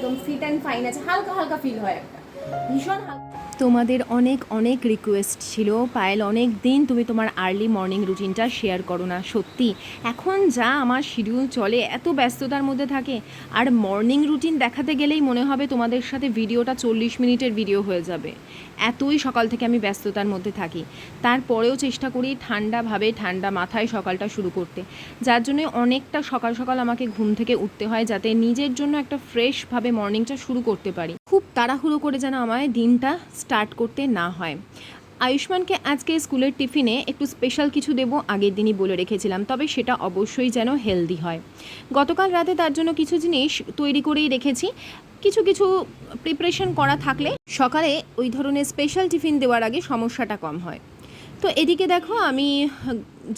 একদম fit and fine আছে, হালকা হালকা ফিল হয় একটা। ভীষণ হালকা। তোমাদের অনেক অনেক রিকোয়েস্ট ছিল, পায়েল, অনেক দিন তুমি তোমার আর্লি মর্নিং রুটিনটা শেয়ার করো না, সত্যি। এখন যা আমার শিডিউল চলে, এত ব্যস্ততার মধ্যে থাকে, আর মর্নিং রুটিন দেখাতে গেলেই মনে হবে তোমাদের সাথে ভিডিওটা চল্লিশ মিনিটের ভিডিও হয়ে যাবে। এতই সকাল থেকে আমি ব্যস্ততার মধ্যে থাকি। তারপরেও চেষ্টা করি ঠান্ডাভাবে ঠান্ডা মাথায় সকালটা শুরু করতে। যার জন্য অনেকটা সকাল সকাল আমাকে ঘুম থেকে উঠতে হয় যাতে নিজের জন্য একটা ফ্রেশভাবে মর্নিংটা শুরু করতে পারি। খুব তাড়াহুড়ো করে যেন আমায় দিনটা স্টার্ট করতে না হয়। আয়ুষ্মানকে আজকে স্কুলের টিফিনে একটু স্পেশাল কিছু দেবো, আগের দিনই বলে রেখেছিলাম, তবে সেটা অবশ্যই যেন হেলদি হয়। গতকাল রাতে তার জন্য কিছু জিনিস তৈরি করেই রেখেছি। কিছু কিছু প্রিপারেশন করা থাকলে সকালে ওই ধরনের স্পেশাল টিফিন দেওয়ার আগে সমস্যাটা কম হয়। তো এদিকে দেখো আমি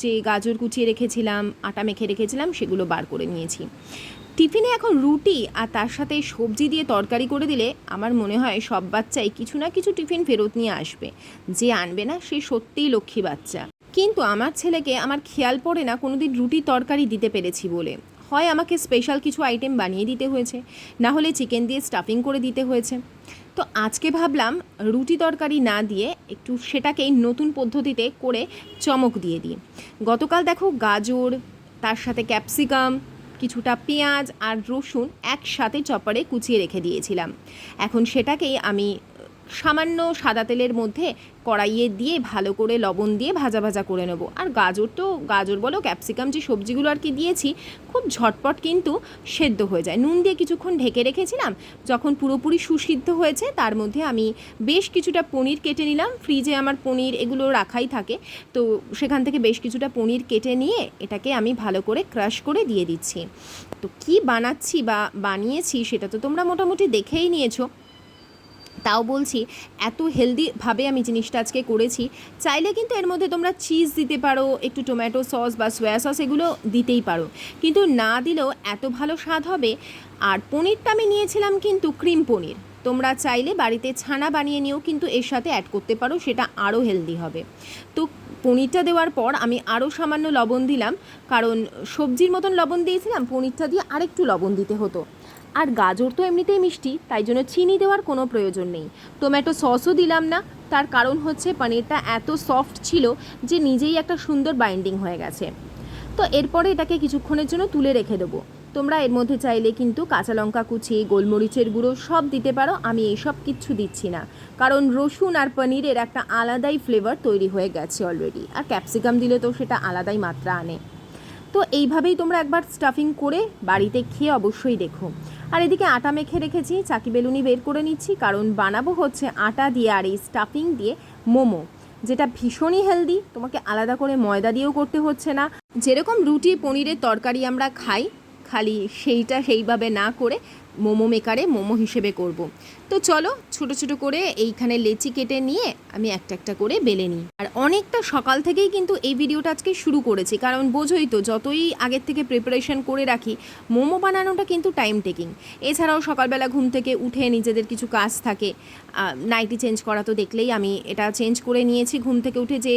যে গাজর কুচিয়ে রেখেছিলাম, আটা মেখে রেখেছিলাম, সেগুলো বার করে নিয়েছি। টিফিনে এখন রুটি আর তার সাথে সবজি দিয়ে তরকারি করে দিলে আমার মনে হয় সব বাচ্চাই কিছু না কিছু টিফিন ফেরত নিয়ে আসবে। যে আনবে না, সে সত্যিই লক্ষ্মী বাচ্চা। কিন্তু আমার ছেলেকে আমার খেয়াল পড়ে না কোনোদিন রুটি তরকারি দিতে পেরেছি বলে। হয় আমাকে স্পেশাল কিছু আইটেম বানিয়ে দিতে হয়েছে, না হলে চিকেন দিয়ে স্টাফিং করে দিতে হয়েছে। তো আজকে ভাবলাম রুটি তরকারি না দিয়ে একটু সেটাকেই নতুন পদ্ধতিতে করে চমক দিয়ে দিই। গতকাল দেখো গাজর, তার সাথে ক্যাপসিকাম কিছুটা পেঁয়াজ আর রসুন একসাথে চপারে কুচিয়ে রেখে দিয়েছিলাম। এখন সেটাকেই আমি সামান্য সাদা তেলের মধ্যে কড়াইয়ে দিয়ে ভালো করে লবণ দিয়ে ভাজা ভাজা করে নেব। আর গাজর তো, গাজর বলো, ক্যাপসিকাম যে সবজিগুলো আর কি দিয়েছি, খুব ঝটপট কিন্তু সেদ্ধ হয়ে যায়। নুন দিয়ে কিছুক্ষণ ঢেকে রেখেছিলাম, যখন পুরোপুরি সুসিদ্ধ হয়েছে, তার মধ্যে আমি বেশ কিছুটা পনির কেটে নিলাম। ফ্রিজে আমার পনির এগুলো রাখাই থাকে, তো সেখান থেকে বেশ কিছুটা পনির কেটে নিয়ে এটাকে আমি ভালো করে ক্রাশ করে দিয়ে দিচ্ছি। তো কি বানাচ্ছি বা বানিয়েছি, সেটা তো তোমরা মোটামুটি দেখেই নিয়েছো। তাও বলছি, এত হেলদিভাবে আমি জিনিসটা আজকে করেছি, চাইলে কিন্তু এর মধ্যে তোমরা চিজ দিতে পারো, একটু টমেটো সস বা সোয়া সস এগুলো দিতেই পারো। কিন্তু না দিলেও এত ভালো স্বাদ হবে। আর পনিরটা আমি নিয়েছিলাম কিন্তু ক্রিম পনির। তোমরা চাইলে বাড়িতে ছানা বানিয়ে নিয়েও কিন্তু এর সাথে অ্যাড করতে পারো, সেটা আরও হেলদি হবে। তো পনিরটা দেওয়ার পর আমি আরও সামান্য লবণ দিলাম, কারণ সবজির মতন লবণ দিয়েছিলাম, পনিরটা দিয়ে আরেকটু লবণ দিতে হতো। আর গাজর তো এমনিতেই মিষ্টি, তাই জন্য চিনি দেওয়ার কোনো প্রয়োজন নেই। টমেটো সসও দিলাম না, তার কারণ হচ্ছে পনিরটা এত সফট ছিল যে নিজেই একটা সুন্দর বাইন্ডিং হয়ে গেছে। তো এরপরে এটাকে কিছুক্ষণের জন্য তুলে রেখে দেবো। তোমরা এর মধ্যে চাইলে কিন্তু কাঁচা লঙ্কা কুচি, গোলমরিচের গুঁড়ো সব দিতে পারো, আমি এইসব কিচ্ছু দিচ্ছি না। কারণ রসুন আর পনিরের একটা আলাদাই ফ্লেভার তৈরি হয়ে গেছে অলরেডি আর ক্যাপসিকাম দিলে তো সেটা আলাদাই মাত্রা আনে। তো এইভাবেই তোমরা একবার স্টাফিং করে বাড়িতে খেয়ে অবশ্যই দেখো আর এদিকে আটা মেখে রেখেছি, চাকি বেলুনি বের করে নিচ্ছি, কারণ বানাবো হচ্ছে আটা দিয়ে আর এই স্টাফিং দিয়ে মোমো, যেটা ভীষণই হেলদি তোমাকে আলাদা করে ময়দা দিয়েও করতে হচ্ছে না যেরকম রুটি পনিরের তরকারি আমরা খাই, খালি সেইটা সেইভাবে না করে মোমো মেকারে মোমো হিসেবে করব। তো চলো ছোট ছোট করে এইখানে লেচি কেটে নিয়ে আমি একটা একটা করে বেলে নিই। আর অনেকটা সকাল থেকেই কিন্তু এই ভিডিওটা আজকে শুরু করেছি, কারণ বোঝোই তো যতই আগের থেকে প্রিপারেশন করে রাখি, মোমো বানানোটা কিন্তু টাইম টেকিং এছাড়াও সকালবেলা ঘুম থেকে উঠে নিজেদের কিছু কাজ থাকে নাইটি চেঞ্জ করা তো দেখলেই আমি এটা চেঞ্জ করে নিয়েছি। ঘুম থেকে উঠে যে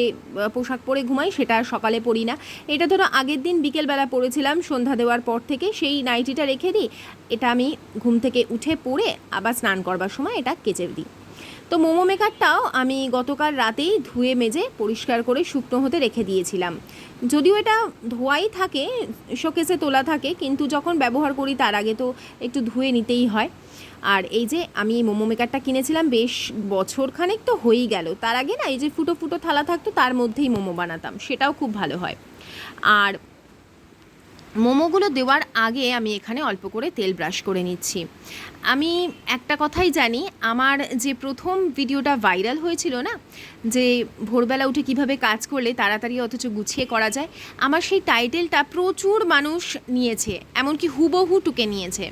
পোশাক পরে ঘুমাই সেটা সকালে পরি না। এটা ধরো আগের দিন বিকেলবেলা পরেছিলাম, সন্ধ্যা দেওয়ার পর থেকে সেই নাইটিটা রেখে দিই, এটা আমি ঘুম থেকে উঠে পরে আবার স্নান করবার সময় এটা কেচে দিই। তো মোমো মেকারটাও আমি গতকাল রাতেই ধুয়ে মেজে পরিষ্কার করে শুকনো হতে রেখে দিয়েছিলাম। যদিও এটা ধোয়াই থাকে, শোকেসে তোলা থাকে, কিন্তু যখন ব্যবহার করি তার আগে তো একটু ধুয়ে নিতেই হয়। আর এই যে আমি মোমো মেকারটা কিনেছিলাম, বেশ বছর খানেক তো হয়েই গেল। তার আগে না এই যে ফুটো ফুটো থালা থাকতো, তার মধ্যেই মোমো বানাতাম, সেটাও খুব ভালো হয়। আর মোমোগুলো দেওয়ার আগে আমি এখানে অল্প করে তেল ব্রাশ করে নিচ্ছি। আমি একটা কথাই জানি, আমার যে প্রথম ভিডিওটা ভাইরাল হয়েছিল না, যে ভোরবেলা উঠে কীভাবে কাজ করলে তাড়াতাড়ি অথচ গুছিয়ে করা যায়, আমার সেই টাইটেলটা প্রচুর মানুষ নিয়েছে, এমনকি হুবহু টুকে নিয়েছে।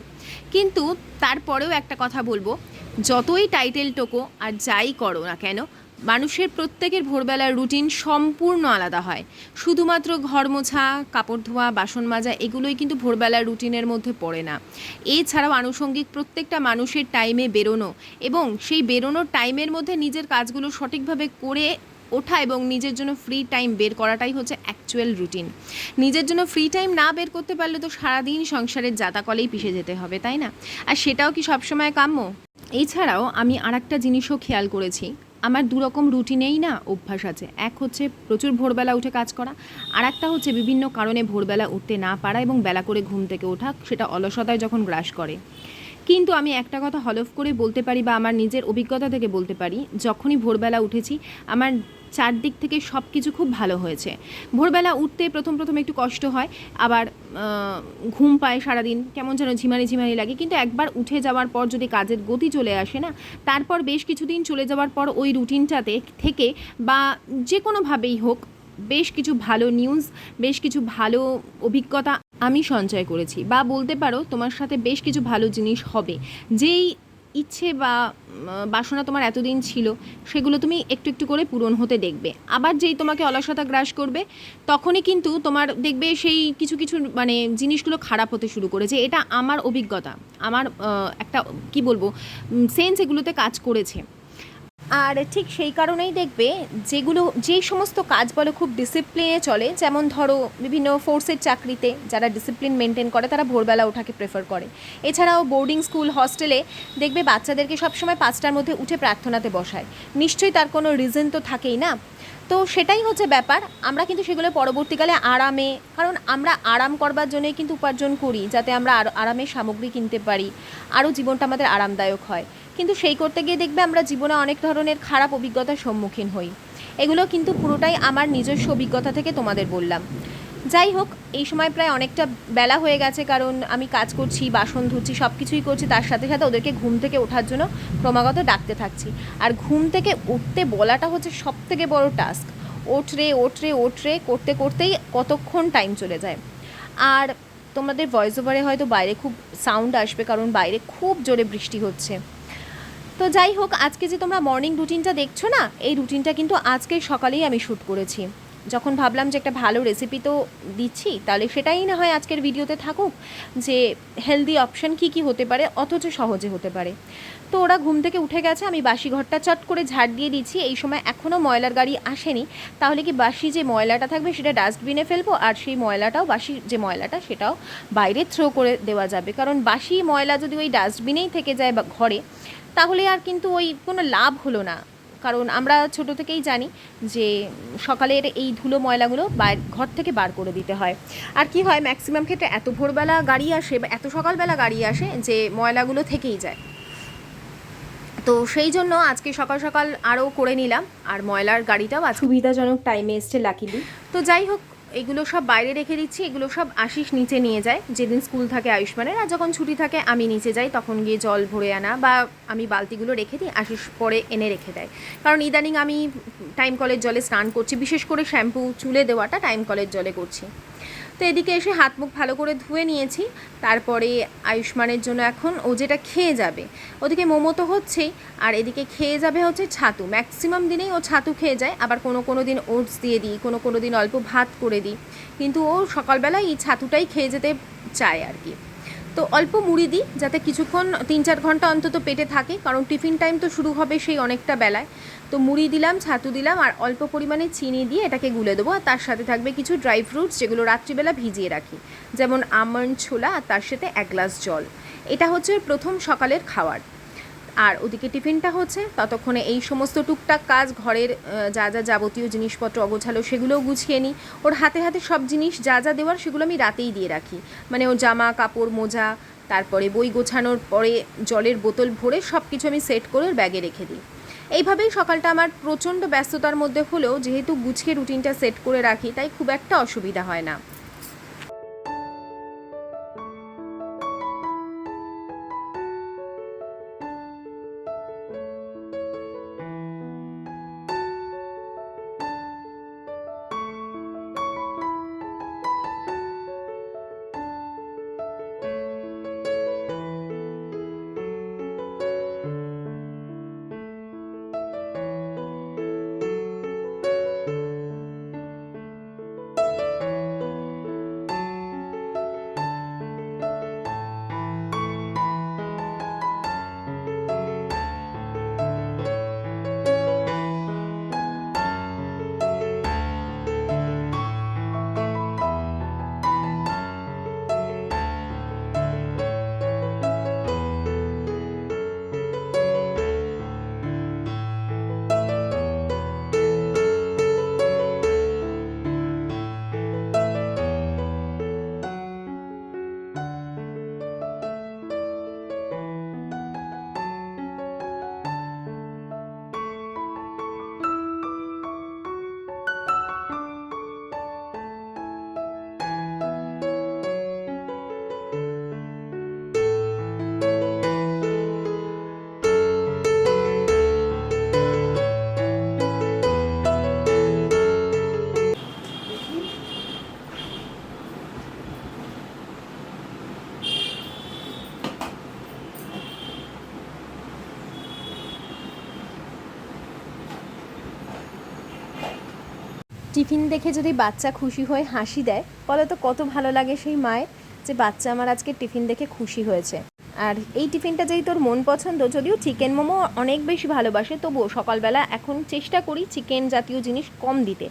কিন্তু তারপরেও একটা কথা বলব, যতই টাইটেল টোকো আর যাই করো না কেন মানুষের প্রত্যেকের ভোরবেলার রুটিন সম্পূর্ণ আলাদা হয়। শুধুমাত্র ঘর মোছা, কাপড় ধোয়া, বাসন মাজা, এগুলোই কিন্তু ভোরবেলার রুটিনের মধ্যে পড়ে না। এছাড়াও আনুষঙ্গিক প্রত্যেকটা মানুষের টাইমে বেরোনো এবং সেই বেরোনোর টাইমের মধ্যে নিজের কাজগুলো সঠিকভাবে করে ওঠা এবং নিজের জন্য ফ্রি টাইম বের করাটাই হচ্ছে অ্যাকচুয়াল রুটিন নিজের জন্য ফ্রি টাইম না বের করতে পারলে তো সারাদিন সংসারের জাতাকলেই পিষে যেতে হবে, তাই না? আর সেটাও কি সবসময় কাম্য? এছাড়াও আমি আর একটা জিনিসও খেয়াল করেছি। আমার দুরকম রুটিনেই না অভ্যাস আছে। এক হচ্ছে প্রচুর ভোরবেলা উঠে কাজ করা আর একটা হচ্ছে বিভিন্ন কারণে ভোরবেলা উঠতে না পারা এবং বেলা করে ঘুম থেকে ওঠা, সেটা অলসতায় যখন গ্রাস করে। কিন্তু আমি একটা কথা হলফ করে বলতে পারি বা আমার নিজের অভিজ্ঞতা থেকে বলতে পারি, যখনই ভোরবেলা উঠেছি, আমার চারদিক থেকে সব কিছু খুব ভালো হয়েছে। ভোরবেলা উঠতে প্রথম প্রথম একটু কষ্ট হয়, আবার ঘুম পায় সারাদিন, কেমন যেন ঝিমানি ঝিমানি লাগে। কিন্তু একবার উঠে যাওয়ার পর যদি কাজের গতি চলে আসে না, তারপর বেশ কিছুদিন চলে যাওয়ার পর ওই রুটিনটাতে থেকে বা যে কোনোভাবেই হোক, বেশ কিছু ভালো নিউজ বেশ কিছু ভালো অভিজ্ঞতা আমি সঞ্চয় করেছি। বা বলতে পারো তোমার সাথে বেশ কিছু ভালো জিনিস হবে। যেই ইচ্ছে বা বাসনা তোমার এতদিন ছিল, সেগুলো তুমি একটু একটু করে পূরণ হতে দেখবে। আবার যেই তোমাকে অলসতা গ্রাস করবে, তখনই কিন্তু তোমার দেখবে সেই কিছু কিছু মানে জিনিসগুলো খারাপ হতে শুরু করেছে এটা আমার অভিজ্ঞতা, আমার একটা, কি বলব সেন্স এগুলোতে কাজ করেছে। আর ঠিক সেই কারণেই দেখবে যেগুলো যেই সমস্ত কাজ বলো খুব ডিসিপ্লিনে চলে, যেমন ধরো বিভিন্ন ফোর্সের চাকরিতে যারা ডিসিপ্লিন মেনটেন করে, তারা ভোরবেলা ওঠাকে প্রেফার করে। এছাড়াও বোর্ডিং স্কুল হস্টেলে দেখবে বাচ্চাদেরকে সবসময় পাঁচটার মধ্যে উঠে প্রার্থনাতে বসায়। নিশ্চয়ই তার কোনো রিজন তো থাকেই না। তো সেটাই হচ্ছে ব্যাপার। আমরা কিন্তু সেগুলো পরবর্তীকালে আরামে, কারণ আমরা আরাম করবার জন্যই কিন্তু উপার্জন করি, যাতে আমরা আরামের সামগ্রী কিনতে পারি। আরও জীবনটা আমাদের আরামদায়ক হয়। কিন্তু সেই করতে গিয়ে দেখবে আমরা জীবনে অনেক ধরনের খারাপ অভিজ্ঞতার সম্মুখীন হই। এগুলো কিন্তু পুরোটাই আমার নিজস্ব অভিজ্ঞতা থেকে তোমাদের বললাম। যাই হোক, এই সময় প্রায় অনেকটা বেলা হয়ে গেছে কারণ আমি কাজ করছি, বাসন ধুচ্ছি সব কিছুই করছি। তার সাথে সাথে ওদেরকে ঘুম থেকে ওঠার জন্য ক্রমাগত ডাকতে থাকছি। আর ঘুম থেকে উঠতে বলাটা হচ্ছে সব থেকে বড় টাস্ক। ওঠ রে ওঠ রে ওঠ রে করতে করতেই কতক্ষণ টাইম চলে যায়। আর তোমাদের ভয়েস ওভারে হয়তো বাইরে খুব সাউন্ড আসবে কারণ বাইরে খুব জোরে বৃষ্টি হচ্ছে। তো যাই হোক, আজকে যে তোমরা মর্নিং রুটিনটা দেখছ না, এই রুটিনটা কিন্তু আজকে সকালেই আমি শ্যুট করেছি। যখন ভাবলাম যে একটা ভালো রেসিপি তো দিচ্ছি, তাহলে সেটাই না হয় আজকের ভিডিওতে থাকুক যে হেলদি অপশান কি কি হতে পারে, অথচ সহজে হতে পারে। তো ওরা ঘুম থেকে উঠে গেছে, আমি বাসি ঘরটা চট করে ঝাড় দিয়ে দিচ্ছি, এই সময় এখনও ময়লার গাড়ি আসেনি। তাহলে কি বাসি যে ময়লাটা থাকবে সেটা ডাস্টবিনে ফেলব, আর সেই ময়লাটাও, বাসি যে ময়লাটা সেটাও বাইরে থ্রো করে দেওয়া যাবে। কারণ বাসি ময়লা যদি ওই ডাস্টবিনেই থেকে যায় বা ঘরে তাহলে আর কিন্তু ওই কোনো লাভ হলো না। কারণ আমরা ছোট থেকেই জানি যে সকালের এই ধুলো ময়লাগুলো বাইর ঘর থেকে বার করে দিতে হয়। আর কি হয় ম্যাক্সিমাম ক্ষেত্রে এত ভোরবেলা গাড়ি আসে বা এত সকালবেলা গাড়ি আসে যে ময়লাগুলো থেকেই যায়। তো সেই জন্য আজকে সকাল সকাল আরও করে নিলাম আর ময়লার গাড়িটাও সুবিধাজনক টাইমে এসছে লাকিলি তো যাই হোক এগুলো সব বাইরে রেখে দিচ্ছি, এগুলো সব আশিস নিচে নিয়ে যায়। যেদিন স্কুল থাকে আয়ুষ্মানের, আর যখন ছুটি থাকে আমি নিচে যাই, তখন গিয়ে জল ভরে আনা বা আমি বালতিগুলো রেখে দিই, আশিস পরে এনে রেখে দেয়। কারণ ইদানিং আমি টাইম কলের জলে স্নান করছি, বিশেষ করে শ্যাম্পু, চুলে দেওয়াটা টাইম কলের জলে করছি। তো এদিকে এসে হাত মুখ ভালো করে ধুয়ে নিয়েছি। তারপরে আয়ুষ্মানের জন্য এখন ও যেটা খেয়ে যাবে, ওদিকে মোমো তো হচ্ছেই, আর এদিকে খেয়ে যাবে হচ্ছে ছাতু। ম্যাক্সিমাম দিনেই ও ছাতু খেয়ে যায়, আবার কোনো কোনো দিন ওটস দিয়ে দিই, কোনো কোনো দিন অল্প ভাত করে দিই। কিন্তু ও সকালবেলায় এই ছাতুটাই খেয়ে যেতে চায় আর কি। তো অল্প মুড়ি দিই যাতে কিছুক্ষণ, তিন চার ঘণ্টা অন্তত পেটে থাকে, কারণ টিফিন টাইম তো শুরু হবে সেই অনেকটা বেলায়। তো মুড়ি দিলাম, ছাতু দিলাম, আর অল্প পরিমাণে চিনি দিয়ে এটাকে গুলে দেবো। আর তার সাথে থাকবে কিছু ড্রাই ফ্রুটস যেগুলো রাত্রিবেলা ভিজিয়ে রাখি। যেমন আমন্ড ছোলা, আর তার সাথে এক গ্লাস জল। এটা হচ্ছে প্রথম সকালের খাবার আর ওদিকে টিফিনটা হচ্ছে, ততক্ষণে এই সমস্ত টুকটাক কাজ, ঘরের যা যা যাবতীয় জিনিসপত্র অগোছালো সেগুলোও গুছিয়ে নিই। ওর হাতে হাতে সব জিনিস যা যা দেওয়ার সেগুলো আমি রাতেই দিয়ে রাখি। মানে ওর জামা, কাপড়, মোজা, তারপরে বই গোছানোর পরে জলের বোতল ভরে সব কিছু আমি সেট করে ব্যাগে রেখে দিই। এইভাবেই সকালটা আমার প্রচণ্ড ব্যস্ততার মধ্যে হলেও যেহেতু গুছিয়ে রুটিনটা সেট করে রাখি, তাই খুব একটা অসুবিধা হয় না। টিফিন দেখে যদি বাচ্চা খুশি হয়ে হাসি দেয়, বলে তো কত ভালো লাগে সেই মায়ের যে বাচ্চা আমার আজকে টিফিন দেখে খুশি হয়েছে। আর এই টিফিনটা যেই তোর মন পছন্দ, যদিও চিকেন মোমো অনেক বেশি ভালোবাসে, তবুও সকালবেলা এখন চেষ্টা করি চিকেন জাতীয় জিনিস কম দিতে।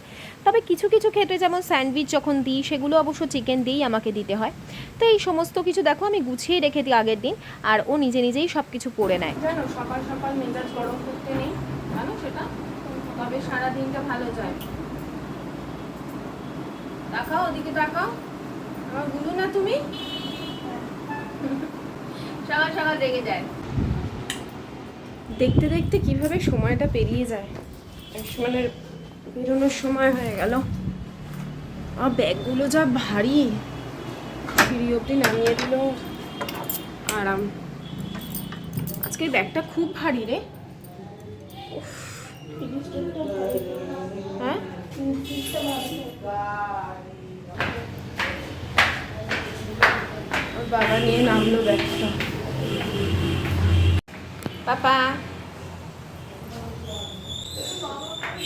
তবে কিছু কিছু ক্ষেত্রে যেমন স্যান্ডউইচ যখন দিই, সেগুলো অবশ্য চিকেন দিয়েই আমাকে দিতে হয়। তো এই সমস্ত কিছু দেখো, আমি গুছিয়ে রেখে দিই আগের দিন, আর ও নিজে নিজেই সব কিছু করে নেয়। জানো, সকাল সকাল মেজাজ গরম করতে নেই, জানো সেটা? তবে সারা দিনটা ভালো যায়। তাকাও, ওদিকে তাকাও। আমার গুলু না তুমি? সকাল সকাল রেগে যায়। দেখতে দেখতে কীভাবে সময়টা পেরিয়ে যায়। মানে বেরোনোর সময় হয়ে গেল। আর ব্যাগগুলো যা ভারী। সিঁড়ি অব্দি নামিয়ে দিল। আরাম। আজকের ব্যাগটা খুব ভারী রে। ওর বাবা নিয়ে নামলো পাপা।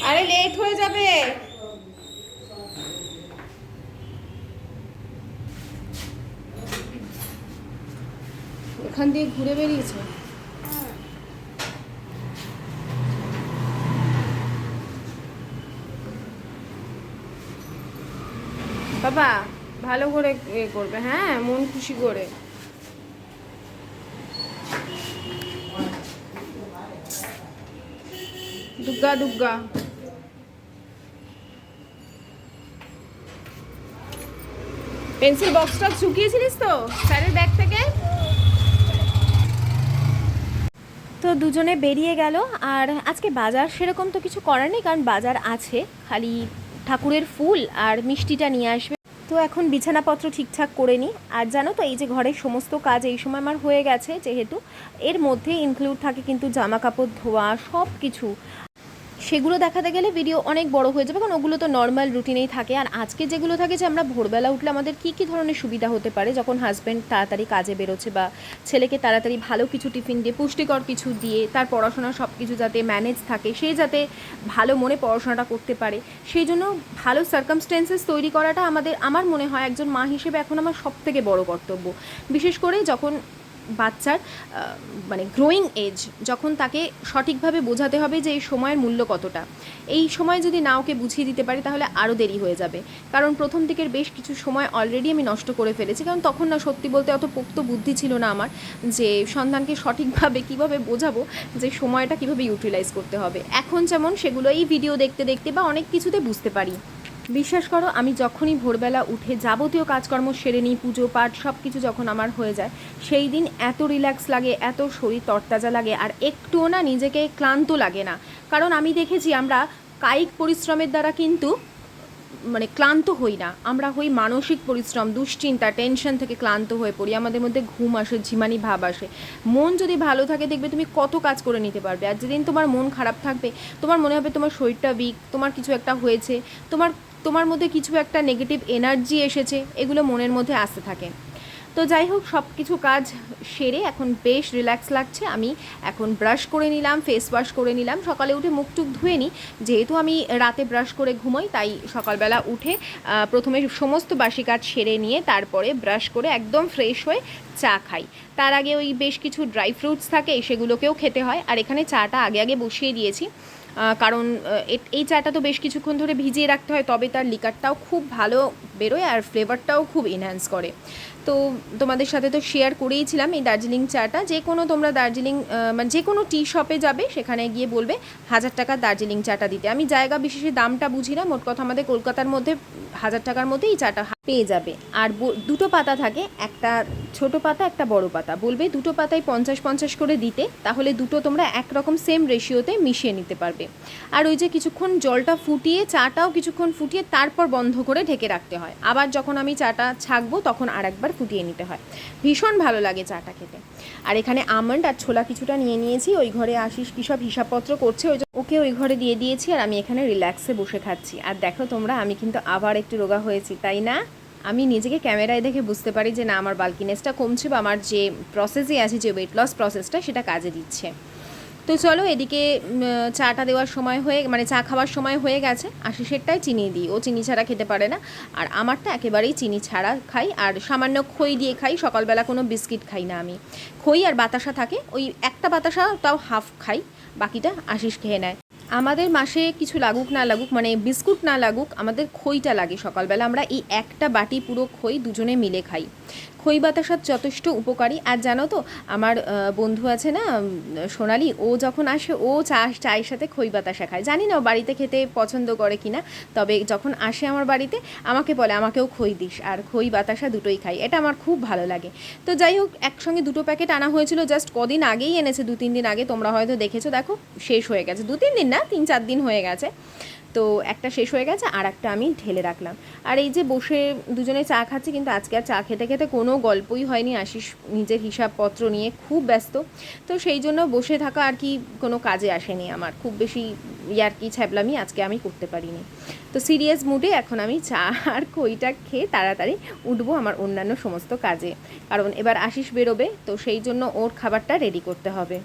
আরে লেট হয়ে যাবে। এখান দিয়ে ঘুরে বেরিয়েছে। বাবা, ভালো করে এ করবে হ্যাঁ মন খুশি করে। দুগ্গা দুগ্গা। পেন্সিল বক্সটা শুকিয়েছিলিস তো? স্যারের ব্যাগ থেকে? তো দুজনে বেরিয়ে গেল, আর আজকে বাজার সেরকম তো কিছু করার নেই, কারণ বাজার আছে। খালি ঠাকুরের ফুল আর মিষ্টিটা নিয়ে আসবে। তো এখন বিছানাপত্র ঠিকঠাক করে নিই আর জানো তো, এই যে ঘরের সমস্ত কাজ এই সময় আমার হয়ে গেছে যেহেতু। এর মধ্যে ইনক্লুড থাকে কিন্তু জামা কাপড় ধোয়া সব কিছু সেগুলো দেখাতে গেলে ভিডিও অনেক বড় হয়ে যাবে, কারণ ওগুলো তো নর্মাল রুটিনেই থাকে। আর আজকে যেগুলো থাকে যে আমরা ভোরবেলা উঠলে আমাদের কী কী ধরনের সুবিধা হতে পারে? যখন হাজব্যান্ড তাড়াতাড়ি কাজে বেরোচ্ছে বা ছেলেকে তাড়াতাড়ি ভালো কিছু টিফিন দিয়ে, পুষ্টিকর কিছু দিয়ে, তার পড়াশোনা সব কিছু যাতে ম্যানেজ থাকে, সে যাতে ভালো মনে পড়াশোনাটা করতে পারে। সেই জন্য ভালো সার্কামস্টেন্সেস তৈরি করাটা আমাদের, আমার মনে হয় একজন মা হিসেবে এখন আমার সব থেকে বড় কর্তব্য। বিশেষ করে যখন বাচ্চার মানে গ্রোয়িং এজ যখন তাকে সঠিকভাবে বোঝাতে হবে যে এই সময়ের মূল্য কতটা। এই সময় যদি না ওকে বুঝিয়ে দিতে পারি, তাহলে আরও দেরি হয়ে যাবে। কারণ প্রথম দিকের বেশ কিছু সময় অলরেডি আমি নষ্ট করে ফেলেছি। কারণ তখন না, সত্যি বলতে অত পোক্ত বুদ্ধি ছিল না আমার যে সন্তানকে সঠিকভাবে কীভাবে বোঝাবো, যে সময়টা কীভাবে ইউটিলাইজ করতে হবে। এখন যেমন সেগুলো এই ভিডিও দেখতে দেখতে বা অনেক কিছুতে বুঝতে পারি। বিশ্বাস করো, আমি যখনই ভোরবেলা উঠে যাবতীয় কাজকর্ম সেরে নিই, পুজো পাঠ সব কিছু যখন আমার হয়ে যায়, সেই দিন এত রিল্যাক্স লাগে, এত শরীর তরতাজা লাগে, আর একটুও না নিজেকে ক্লান্ত লাগে না। কারণ আমি দেখেছি আমরা কায়িক পরিশ্রমের দ্বারা কিন্তু মানে ক্লান্ত হই না। আমরা হই মানসিক পরিশ্রম, দুশ্চিন্তা টেনশন থেকে ক্লান্ত হয়ে পড়ি, আমাদের মধ্যে ঘুম আসে, ঝিমানি ভাব আসে। মন যদি ভালো থাকে, দেখবে তুমি কত কাজ করে নিতে পারবে। আর যেদিন তোমার মন খারাপ থাকবে, তোমার মনে হবে তোমার শরীরটা উইক তোমার কিছু একটা হয়েছে, তোমার তোমার মধ্যে কিছু একটা নেগেটিভ এনার্জি এসেছে, এগুলো মনের মধ্যে আসতে থাকে। তো যাই হোক সব কিছু কাজ সেরে এখন বেশ রিল্যাক্স লাগছে। আমি এখন ব্রাশ করে নিলাম ফেস ওয়াশ করে নিলাম। সকালে উঠে মুখ টুক ধুয়ে নিই যেহেতু আমি রাতে ব্রাশ করে ঘুমোই, তাই সকালবেলা উঠে প্রথমে সমস্ত বাসি কাজ সেরে নিয়ে তারপরে ব্রাশ করে একদম ফ্রেশ হয়ে চা খাই। তার আগে ওই বেশ কিছু ড্রাই ফ্রুটস থাকে, সেগুলোকেও খেতে হয়। আর এখানে চাটা আগে আগে বসিয়ে দিয়েছি। কারণ এই চাটা তো বেশ কিছুক্ষণ ধরে ভিজিয়ে রাখতে হয়, তবে তার লিকারটাও খুব ভালো। বেরোয় আর ফ্লেভারটাও খুব এনহ্যান্স করে। তো তোমাদের সাথে তো শেয়ার করেইছিলাম এই দার্জিলিং চাটা। যে কোনো তোমরা দার্জিলিং মানে যে কোনো টি শপে যাবে, সেখানে গিয়ে বলবে হাজার টাকার দার্জিলিং চাটা দিতে। আমি জায়গা বিশেষে দামটা বুঝি না, মোট কথা আমাদের কলকাতার মধ্যে হাজার টাকার মধ্যে এই চাটা পেয়ে যাবে। আর দুটো পাতা থাকে, একটা ছোট পাতা, একটা বড় পাতা। বলবে দুটো পাতায় পঞ্চাশ পঞ্চাশ করে দিতে, তাহলে দুটো তোমরা একরকম সেম রেশিওতে মিশিয়ে নিতে পারবে। আর ওই যে কিছুক্ষণ জলটা ফুটিয়ে, চাটাও কিছুক্ষণ ফুটিয়ে, তারপর বন্ধ করে ঢেকে রাখতে হয়। আবার যখন আমি চাটা ছাকবো, তখন আর একবার ফুটিয়ে নিতে হয়। ভীষণ ভালো লাগে চাটা খেতে। আর এখানে আমন্ড আর ছোলা কিছুটা নিয়ে নিয়েছি। ওই ঘরে আশিস কী সব হিসাবপত্র করছে, ওই ওকে ওই ঘরে দিয়ে দিয়েছি আর আমি এখানে রিল্যাক্সে বসে খাচ্ছি। আর দেখো তোমরা, আমি কিন্তু আবার একটু রোগা হয়েছি, তাই না? আমি নিজেকে ক্যামেরায় দেখে বুঝতে পারি যে না, আমার বাল্কিনেসটা কমছে বা আমার যে প্রসেসে আছে, যে ওয়েট লস প্রসেসটা সেটা কাজে দিচ্ছে। তো চলো এদিকে চাটা দেওয়ার সময় হয়ে মানে চা খাওয়ার সময় হয়ে গেছে। আশিসেরটাই চিনি দিই। ও চিনি ছাড়া খেতে পারে না। আর আমারটা একেবারেই চিনি ছাড়া খাই। আর সামান্য খই দিয়ে খাই। সকালবেলা কোনো বিস্কিট খাই না আমি। খই আর বাতাসা থাকে। ওই একটা বাতাসা তাও হাফ খাই। বাকিটা আশিস খেয়ে নেয়। আমাদের মাসে কিছু লাগুক না লাগুক মানে বিস্কুট না লাগুক, আমাদের খইটা লাগে সকালবেলা। আমরা এই একটা বাটি পুরো খই দুজনে মিলে খাই। খই বাতাসার যথেষ্ট উপকারী। আর জানো তো, আমার বন্ধু আছে না সোনালি, ও যখন আসে, ও চা, চায়ের সাথে খই বাতাসা খায়। জানি না বাড়িতে খেতে পছন্দ করে কিনা, তবে যখন আসে আমার বাড়িতে, আমাকে বলে, আমাকেও খই দিস। আর খই বাতাসা দুটোই খাই। এটা আমার খুব ভালো লাগে। তো যাই হোক, একসঙ্গে দুটো প্যাকেট আনা হয়েছিল জাস্ট কদিন আগেই এনেছে দু তিন দিন আগে। তোমরা হয়তো দেখেছ, দেখো, শেষ হয়ে গেছে। দু তিন দিন না তিন চার দিন হয়ে গেছে। তো একটা শেষ হয়ে গেছে আর একটা আমি ঢেলে রাখলাম। আর এই যে বসে দুজনে চা খাচ্ছি, কিন্তু আজকে আর চা খেতে খেতে কোনো গল্পই হয়নি। আশিস নিজের হিসাবপত্র নিয়ে খুব ব্যস্ত। তো সেই জন্য বসে থাকা আর কি কোনো কাজে আসেনি আমার। খুব বেশি ইয়ার কি ছ্যাবলামি আজকে আমি করতে পারিনি। তো সিরিয়াস মুডে এখন আমি চা আর খইটা খেয়ে তাড়াতাড়ি উঠবো আমার অন্যান্য সমস্ত কাজে। কারণ এবার আশিস বেরোবে, তো সেই জন্য ওর খাবারটা রেডি করতে হবে।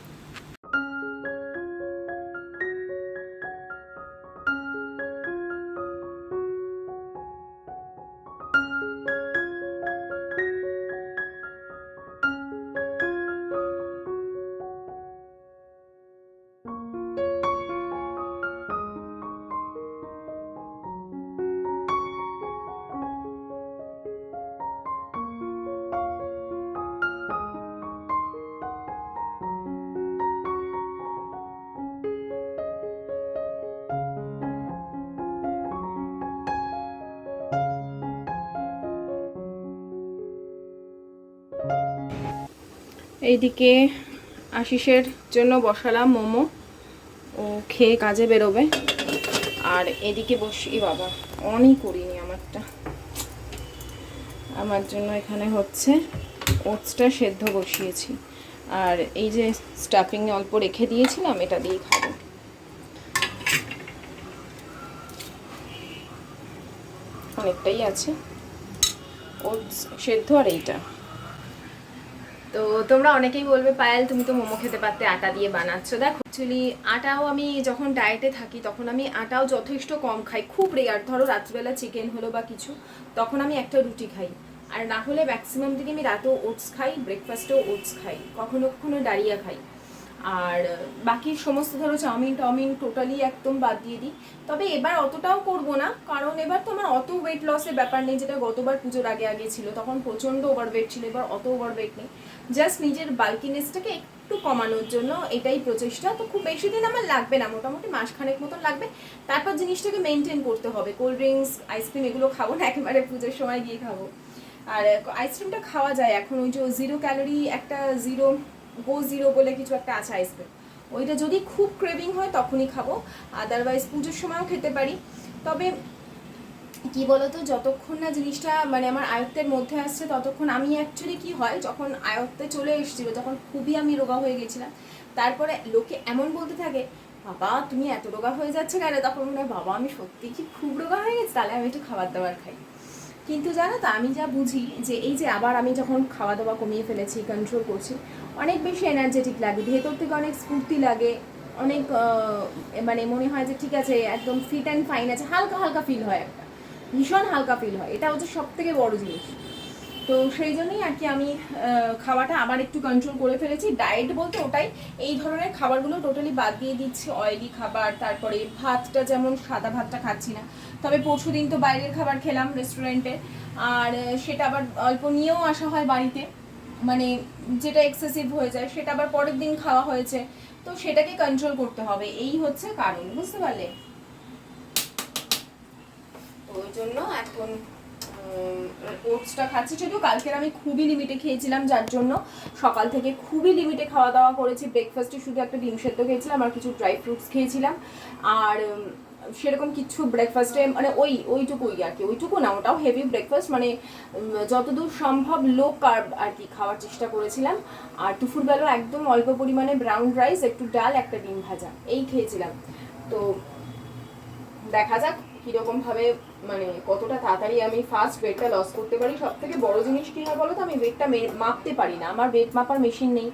এইদিকে আশিসের জন্য বসালাম মোমো। ও খেয়ে কাজে বেরোবে। আর এদিকে বসি বাবা অনই করিনি আমারটা। আমার জন্য এখানে হচ্ছে ওটসটা সেদ্ধ বসিয়েছি। আর এই যে স্টাফিং অল্প রেখে দিয়েছিলাম, এটা দিয়েই খাব। অনেকটাই আছে। ওটস সেদ্ধ আর এইটা। তো তোমরা অনেকেই বলবে, পায়েল, তুমি তো মোমো খেতে পারতে, আটা দিয়ে বানাচ্ছ। দেখো অ্যাকচুয়ালি আটাও আমি যখন ডায়েটে থাকি, তখন আমি আটাও যথেষ্ট কম খাই। খুব রেয়ার ধরো রাত্রিবেলা চিকেন হলো বা কিছু, তখন আমি একটা রুটি খাই। আর না হলে ম্যাক্সিমাম দিকে আমি রাতেও ওটস খাই ব্রেকফাস্টেও ওটস খাই, কখনো কখনো ডালিয়া খাই। আর বাকি সমস্ত ধরো চাউমিন, টাউমিন টোটালি একদম বাদ দিয়ে দিই। তবে এবার অতটাও করব না, কারণ এবার তো আমার অত ওয়েট লসের ব্যাপার নেই, যেটা গতবার পুজোর আগে আগে ছিল, তখন প্রচণ্ড ওভার ওয়েট ছিল, এবার অত ওভার ওয়েট নেই। জাস্ট নিজের বাল্কিনেসটাকে একটু কমানোর জন্য এটাই প্রচেষ্টা। তো খুব বেশি দিন আমার লাগবে না, মোটামুটি মাসখানেক মতন লাগবে। তারপর জিনিসটাকে মেনটেন করতে হবে। কোল্ড ড্রিঙ্কস আইসক্রিম এগুলো খাব না, একেবারে পুজোর সময় গিয়ে খাব। আর আইসক্রিমটা খাওয়া যায় এখন, ওই যে জিরো ক্যালোরি একটা জিরো গো জিরো বলে কিছু একটা আছে আইসক্রিম ওইটা যদি খুব ক্রেভিং হয় তখনই খাব। আদারওয়াইজ পুজোর সময়ও খেতে পারি। তবে কি বলতো, যতক্ষণ না জিনিসটা মানে আমার আয়ত্তের মধ্যে আসছে, ততক্ষণ আমি অ্যাকচুয়ালি কি হয়, যখন আয়ত্তে চলে এসেছিল, তখন খুবই আমি রোগা হয়ে গেছিলাম। তারপরে লোকে এমন বলতে থাকে, বাবা, তুমি এত রোগা হয়ে যাচ্ছে কেন? তখন মনে হয়, বাবা, আমি সত্যি কি খুব রোগা হয়ে গেছি? তাহলে আমি একটু খাবার দাবার খাই। কিন্তু জানো তো, আমি যা বুঝি যে এই যে আবার আমি যখন খাওয়া দাওয়া কমিয়ে ফেলেছি কন্ট্রোল করছি, অনেক বেশি এনার্জেটিক লাগে, ভেতর থেকে অনেক স্ফূর্তি লাগে, অনেক মানে মনে হয় যে ঠিক আছে, একদম ফিট অ্যান্ড ফাইন আছে, হালকা হালকা ফিল হয় একটা। ভীষণ হালকা ফিল হয়। এটা হচ্ছে সব থেকে বড় জিনিস। তো সেই জন্যই আর কি আমি খাওয়াটা আবার একটু কন্ট্রোল করে ফেলেছি। ডায়েট বলতে ওটাই, এই ধরনের খাবারগুলো টোটালি বাদ দিয়ে দিচ্ছি। অয়েলি খাবার, তারপরে ভাতটা যেমন সাদা ভাতটা খাচ্ছি না। তবে পরশু দিন তো বাইরের খাবার খেলাম রেস্টুরেন্টে আর সেটা আবার অল্প নিয়েও আসা হয় বাড়িতে। মানে যেটা এক্সেসিভ হয়ে যায়, সেটা আবার পরের দিন খাওয়া হয়েছে। তো সেটাকে কন্ট্রোল করতে হবে। এই হচ্ছে কারণ। বুঝতে পারলে? তো ওই জন্য এখন ওটসটা খাচ্ছি। যদিও কালকের আমি খুবই লিমিটে খেয়েছিলাম, যার জন্য সকাল থেকে খুবই লিমিটে খাওয়া দাওয়া করেছি। ব্রেকফাস্টে শুধু একটা ডিম সেদ্ধ খেয়েছিলাম আর কিছু ড্রাই ফ্রুটস খেয়েছিলাম। আর সেরকম কিছু ব্রেকফাস্টে মানে ওই, ওইটুকুই আর কি। ওইটুকু না, ওটাও হেভি ব্রেকফাস্ট মানে যতদূর সম্ভব লো কার্ব আর কি খাওয়ার চেষ্টা করেছিলাম। আর দুপুরবেলা একদম অল্প পরিমাণে ব্রাউন রাইস একটু ডাল, একটা ডিম ভাজা, এই খেয়েছিলাম। তো দেখা যাক কীরকম ভাবে মানে কতটা তাড়াতাড়ি আমি ফার্স্ট ওয়েটটা লস করতে পারি সব থেকে বড় জিনিস কি হয় বলো তো? আমি ওয়েটটা মাপতে পারি না। আমার ওয়েট মাপার মেশিন নেই।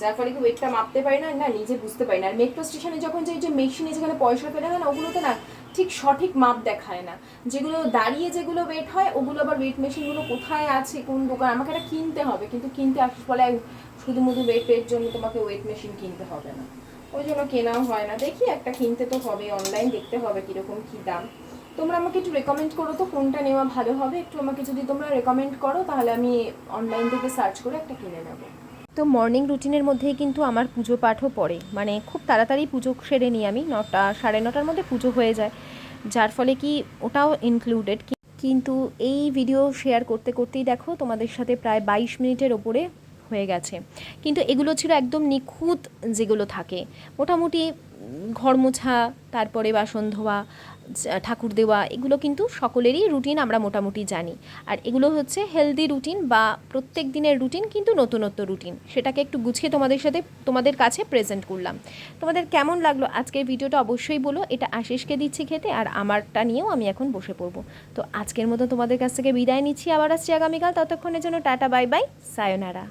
যার ফলে কি ওয়েটটা মাপতে পারি না না, নিজে বুঝতে পারি না। আর মেট্রো স্টেশনে যখন যাই যে মেশিনে যেখানে পয়সা ফেলে হয় না, ওগুলোতে না ঠিক সঠিক মাপ দেখায় না। যেগুলো দাঁড়িয়ে যেগুলো ওয়েট হয়, ওগুলো আবার ওয়েট মেশিনগুলো কোথায় আছে, কোন দোকান, আমাকে এটা কিনতে হবে। কিন্তু কিনতে আসার ফলে শুধু মুধু ওয়েটের জন্য তোমাকে ওয়েট মেশিন কিনতে হবে না। ওই জন্য কেনাও হয় না। দেখি একটা কিনতে তো হবে অনলাইন দেখতে হবে কীরকম কী দাম। তোমরা আমাকে একটু রেকমেন্ড করো তো, কোনটা নেওয়া ভালো হবে। একটু আমাকে যদি তোমরা রেকমেন্ড করো, তাহলে আমি অনলাইন থেকে সার্চ করে একটা কিনে নেব। তো মর্নিং রুটিনের মধ্যেই কিন্তু আমার পুজো পাঠও পড়ে। মানে খুব তাড়াতাড়ি পুজো সেরে নিই আমি, নটা, সাড়ে নটার মধ্যে পুজো হয়ে যায়। যার ফলে কি ওটাও ইনক্লুডেড কিন্তু এই ভিডিও শেয়ার করতে করতেই দেখো, তোমাদের সাথে প্রায় বাইশ মিনিটের ওপরে হয়ে গেছে। কিন্তু এগুলো ছিল একদম নিখুঁত যেগুলো থাকে। মোটামুটি ঘর মোছা তারপরে বাসন ধোয়া ঠাকুর দেওয়া, এগুলো কিন্তু সকলেরই রুটিন আমরা মোটামুটি জানি। আর এগুলো হচ্ছে হেলদি রুটিন বা প্রত্যেক দিনের রুটিন কিন্তু নতুনত্ব রুটিন সেটাকে একটু গুছিয়ে তোমাদের সাথে, তোমাদের কাছে প্রেজেন্ট করলাম। তোমাদের কেমন লাগল আজকের ভিডিওটা অবশ্যই বলো। এটা আশিসকে দিচ্ছি খেতে আর আমারটা নিয়েও আমি এখন বসে পড়ব। তো আজকের মতো তোমাদের কাছ থেকে বিদায় নিচ্ছি। আবার আসছি আগামীকাল। ততক্ষণের জন্য টাটা বাই বাই সায়োনারা